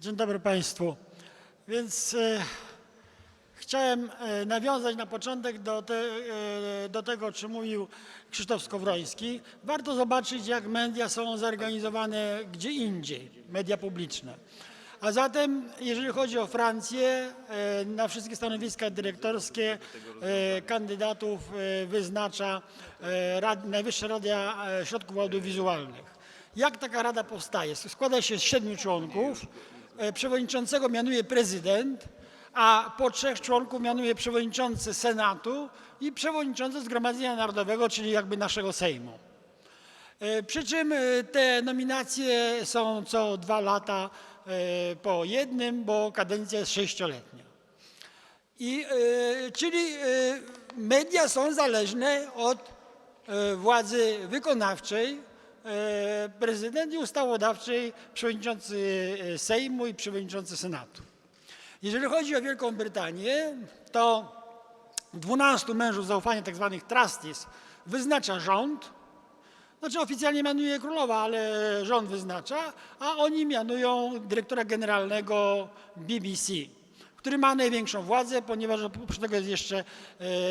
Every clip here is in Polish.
Dzień dobry Państwu. Więc e, chciałem e, nawiązać na początek do, te, e, do tego, o czym mówił Krzysztof Skowroński. Warto zobaczyć, jak media są zorganizowane gdzie indziej, media publiczne. A zatem, jeżeli chodzi o Francję, e, na wszystkie stanowiska dyrektorskie e, kandydatów e, wyznacza e, Rad, Najwyższa Rada e, Środków Audiowizualnych. Jak taka rada powstaje? Składa się z siedmiu członków. E, Przewodniczącego mianuje prezydent, a po trzech członków mianuje przewodniczący Senatu i przewodniczący Zgromadzenia Narodowego, czyli jakby naszego Sejmu. E, Przy czym e, te nominacje są co dwa lata po jednym, bo kadencja jest sześcioletnia. I, czyli media są zależne od władzy wykonawczej, prezydent i ustawodawczej, przewodniczący e, Sejmu i przewodniczący Senatu. Jeżeli chodzi o Wielką Brytanię, to 12 mężów zaufania, tak zwanych trustees, wyznacza rząd, znaczy oficjalnie mianuje królowa, ale rząd wyznacza, a oni mianują dyrektora generalnego BBC, który ma największą władzę, ponieważ oprócz tego jest jeszcze e,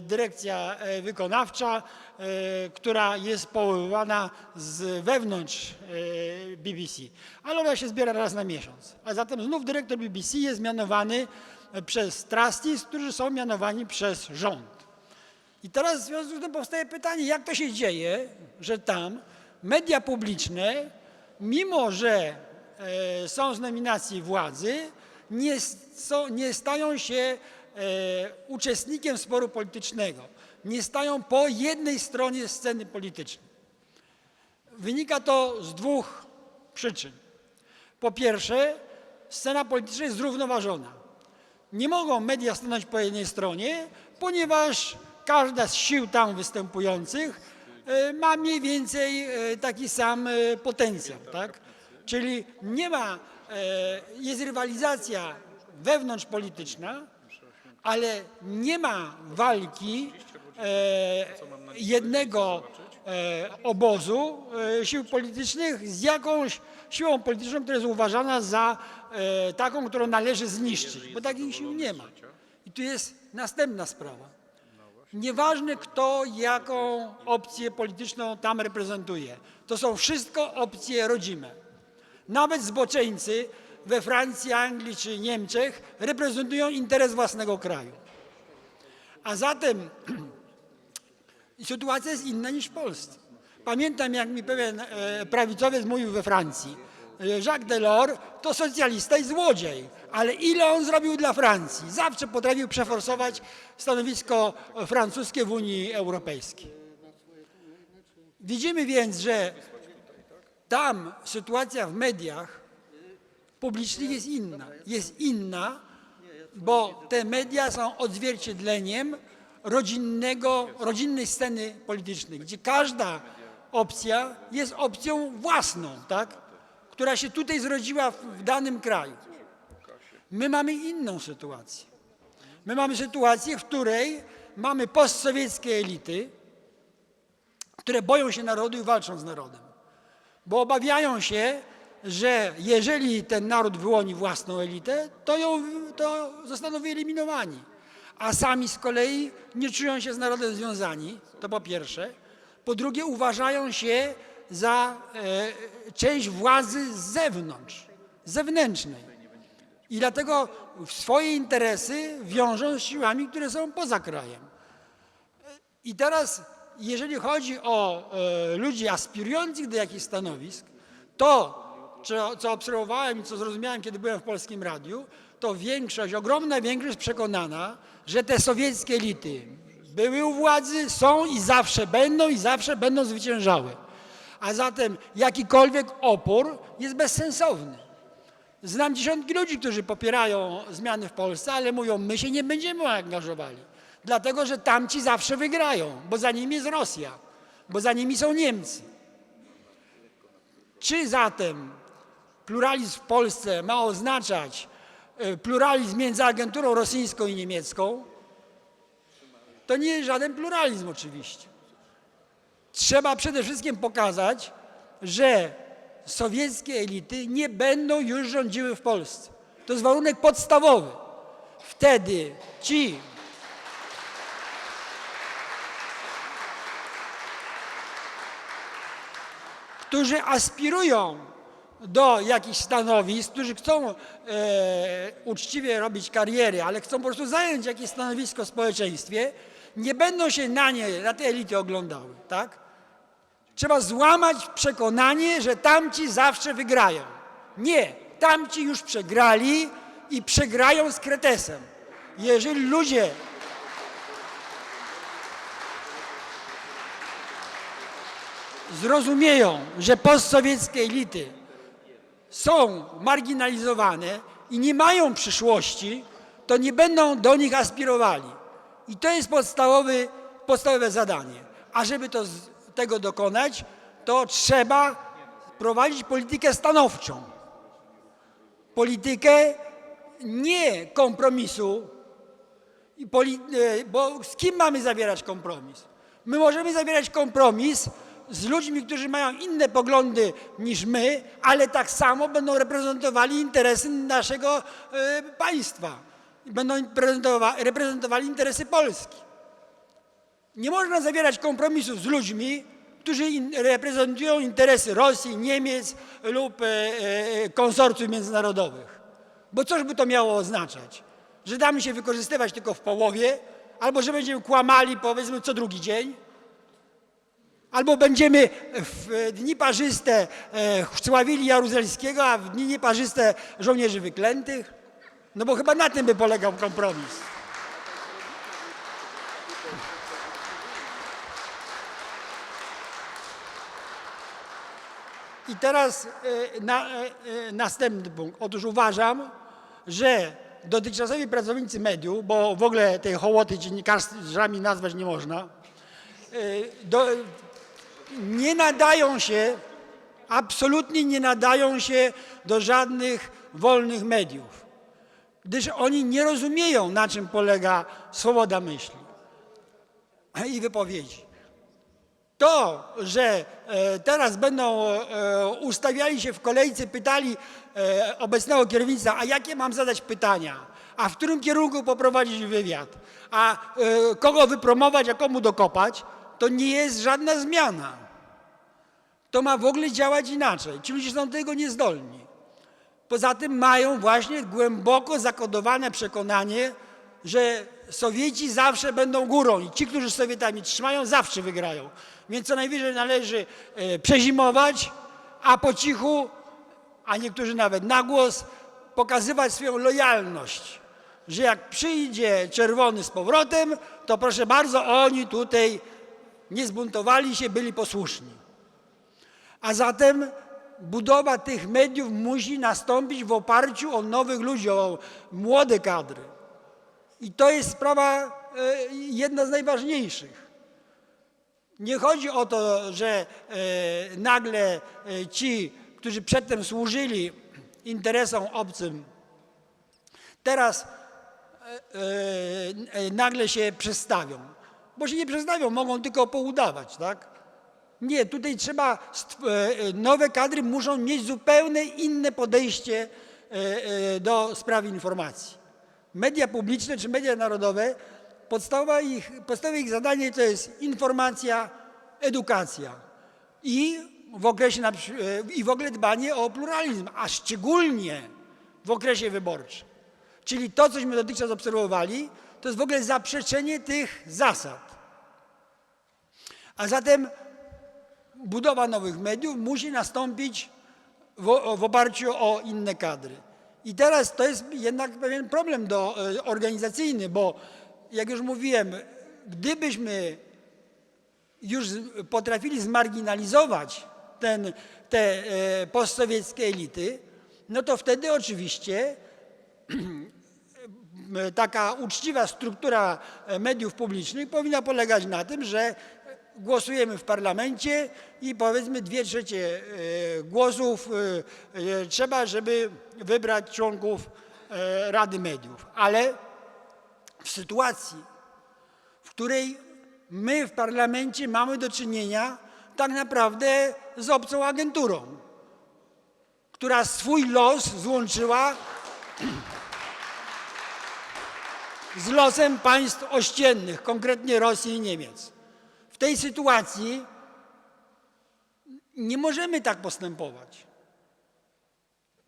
dyrekcja e, wykonawcza, e, która jest powoływana z wewnątrz BBC, ale ona się zbiera raz na miesiąc. A zatem znów dyrektor BBC jest mianowany przez trustees, którzy są mianowani przez rząd. I teraz w związku z tym powstaje pytanie, jak to się dzieje, że tam media publiczne, mimo że są z nominacji władzy, nie, nie stają się e, uczestnikiem sporu politycznego, nie stają po jednej stronie sceny politycznej. Wynika to z dwóch przyczyn. Po pierwsze, scena polityczna jest zrównoważona. Nie mogą media stanąć po jednej stronie, ponieważ każda z sił tam występujących e, ma mniej więcej e, taki sam e, potencjał, tak? Czyli nie ma, jest rywalizacja wewnątrzpolityczna, ale nie ma walki e, jednego e, obozu e, sił politycznych z jakąś siłą polityczną, która jest uważana za e, taką, którą należy zniszczyć, bo takich sił nie ma. I tu jest następna sprawa. Nieważne kto jaką opcję polityczną tam reprezentuje, to są wszystko opcje rodzime. Nawet zboczeńcy we Francji, Anglii czy Niemczech reprezentują interes własnego kraju. A zatem sytuacja jest inna niż w Polsce. Pamiętam, jak mi pewien e, prawicowiec mówił we Francji, e, Jacques Delors to socjalista i złodziej, ale ile on zrobił dla Francji? Zawsze potrafił przeforsować stanowisko francuskie w Unii Europejskiej. Widzimy więc, że tam sytuacja w mediach publicznych jest inna. Jest inna, bo te media są odzwierciedleniem rodzinnego, rodzinnej sceny politycznej, gdzie każda opcja jest opcją własną, tak? która się tutaj zrodziła w, danym kraju. My mamy inną sytuację. My mamy sytuację, w której mamy postsowieckie elity, które boją się narodu i walczą z narodem bo obawiają się, że jeżeli ten naród wyłoni własną elitę, to, ją, to zostaną wyeliminowani. A sami z kolei nie czują się z narodem związani, to po pierwsze. Po drugie, uważają się za e, część władzy z zewnątrz, zewnętrznej. I dlatego swoje interesy wiążą z siłami, które są poza krajem. I teraz, jeżeli chodzi o e, ludzi aspirujących do jakichś stanowisk, to, co, co obserwowałem i co zrozumiałem, kiedy byłem w Polskim Radiu, to większość, ogromna większość przekonana, że te sowieckie elity były u władzy, są i zawsze będą i zawsze będą zwyciężały. A zatem jakikolwiek opór jest bezsensowny. Znam dziesiątki ludzi, którzy popierają zmiany w Polsce, ale mówią, my się nie będziemy angażowali. Dlatego, że tamci zawsze wygrają, bo za nimi jest Rosja, bo za nimi są Niemcy. Czy zatem pluralizm w Polsce ma oznaczać e, pluralizm między agenturą rosyjską i niemiecką? To nie jest żaden pluralizm oczywiście. Trzeba przede wszystkim pokazać, że sowieckie elity nie będą już rządziły w Polsce. To jest warunek podstawowy. Wtedy ci, którzy aspirują do jakichś stanowisk, którzy chcą e, uczciwie robić kariery, ale chcą po prostu zająć jakieś stanowisko w społeczeństwie, nie będą się na nie, na te elity oglądały, tak? Trzeba złamać przekonanie, że tamci zawsze wygrają. Nie, tamci już przegrali i przegrają z kretesem. Jeżeli ludzie zrozumieją, że postsowieckie elity są marginalizowane i nie mają przyszłości, to nie będą do nich aspirowali. I to jest podstawowy, podstawowe zadanie. A żeby to tego dokonać, to trzeba prowadzić politykę stanowczą. Politykę nie kompromisu, e, bo z kim mamy zawierać kompromis? My możemy zawierać kompromis z ludźmi, którzy mają inne poglądy niż my, ale tak samo będą reprezentowali interesy naszego e, państwa. Będą reprezentowa- reprezentowali interesy Polski. Nie można zawierać kompromisów z ludźmi, którzy reprezentują interesy Rosji, Niemiec lub e, e, konsorcjów międzynarodowych. Bo cóż by to miało oznaczać? Że damy się wykorzystywać tylko w połowie, albo że będziemy kłamali powiedzmy co drugi dzień, albo będziemy w dni parzyste e, sławili Jaruzelskiego, a w dni nieparzyste żołnierzy wyklętych. No bo chyba na tym by polegał kompromis. I teraz e, na, e, e, następny punkt. Otóż uważam, że dotychczasowi pracownicy mediów, bo w ogóle tej hołoty dziennikarzami nazwać nie można, e, do, nie nadają się, absolutnie nie nadają się do żadnych wolnych mediów, gdyż oni nie rozumieją, na czym polega swoboda myśli i wypowiedzi. To, że e, teraz będą e, ustawiali się w kolejce, pytali e, obecnego kierownictwa, a jakie mam zadać pytania, a w którym kierunku poprowadzić wywiad, a kogo wypromować, a komu dokopać, to nie jest żadna zmiana. To ma w ogóle działać inaczej. Ci ludzie są do tego niezdolni. Poza tym mają właśnie głęboko zakodowane przekonanie, że Sowieci zawsze będą górą i ci, którzy Sowietami trzymają, zawsze wygrają. Więc co najwyżej należy e, przezimować, a po cichu, a niektórzy nawet na głos, pokazywać swoją lojalność. Że jak przyjdzie czerwony z powrotem, to proszę bardzo, oni tutaj nie zbuntowali się, byli posłuszni. A zatem budowa tych mediów musi nastąpić w oparciu o nowych ludzi, o młode kadry. I to jest sprawa e, jedna z najważniejszych. Nie chodzi o to, że e, nagle e, ci, którzy przedtem służyli interesom obcym, teraz nagle się przestawią. Bo się nie przestawią, mogą tylko poudawać, tak? Nie, tutaj trzeba, e, e, nowe kadry muszą mieć zupełnie inne podejście e, do spraw informacji. Media publiczne czy media narodowe, podstawowe ich, podstawowe ich zadanie to jest informacja, edukacja i w, okresie i w ogóle dbanie o pluralizm, a szczególnie w okresie wyborczym. Czyli to, cośmy dotychczas obserwowali, to jest w ogóle zaprzeczenie tych zasad. A zatem budowa nowych mediów musi nastąpić w, w oparciu o inne kadry. I teraz to jest jednak pewien problem do, e, organizacyjny, bo jak już mówiłem, gdybyśmy już potrafili zmarginalizować ten, te e, postsowieckie elity, no to wtedy oczywiście taka uczciwa struktura mediów publicznych powinna polegać na tym, że głosujemy w parlamencie i powiedzmy dwie trzecie e, głosów e, e, trzeba, żeby wybrać członków Rady Mediów. Ale w sytuacji, w której my w parlamencie mamy do czynienia tak naprawdę z obcą agenturą, która swój los złączyła z losem państw ościennych, konkretnie Rosji i Niemiec. W tej sytuacji nie możemy tak postępować.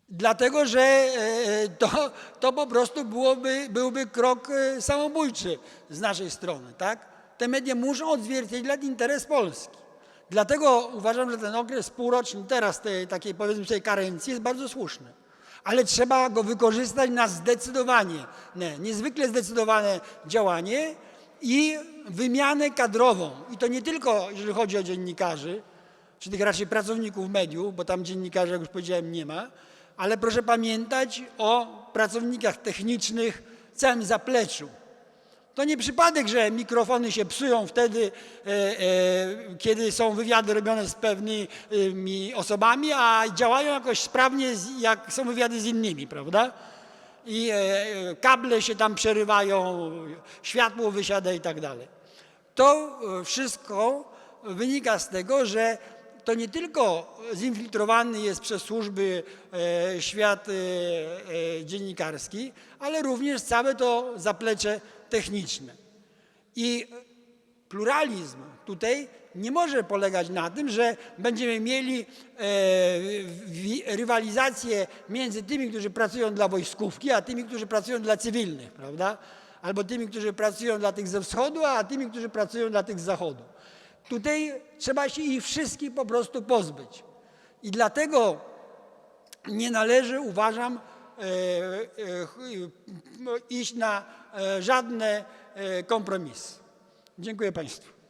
Dlatego, że e, to, to po prostu byłoby, byłby krok e, samobójczy z naszej strony. Tak? Te media muszą odzwierciedlać interes Polski. Dlatego uważam, że ten okres półroczny teraz tej takiej powiedzmy sobie karencji jest bardzo słuszny. Ale trzeba go wykorzystać na zdecydowanie, nie, niezwykle zdecydowane działanie i wymianę kadrową. I to nie tylko jeżeli chodzi o dziennikarzy, czy tych raczej pracowników mediów, bo tam dziennikarzy, jak już powiedziałem, nie ma, ale proszę pamiętać o pracownikach technicznych, całym zapleczu. To nie przypadek, że mikrofony się psują wtedy, e, e, kiedy są wywiady robione z pewnymi osobami, a działają jakoś sprawnie, jak są wywiady z innymi, prawda? I e, kable się tam przerywają, światło wysiada i tak dalej. To e, wszystko wynika z tego, że to nie tylko zinfiltrowany jest przez służby e, świat dziennikarski, ale również całe to zaplecze techniczne. I pluralizm tutaj nie może polegać na tym, że będziemy mieli e, rywalizację między tymi, którzy pracują dla wojskówki, a tymi, którzy pracują dla cywilnych, prawda? Albo tymi, którzy pracują dla tych ze wschodu, a tymi, którzy pracują dla tych z zachodu. Tutaj trzeba się ich wszystkich po prostu pozbyć. I dlatego nie należy, uważam, e, e, iść na e, żadne e, kompromisy. Dziękuję Państwu.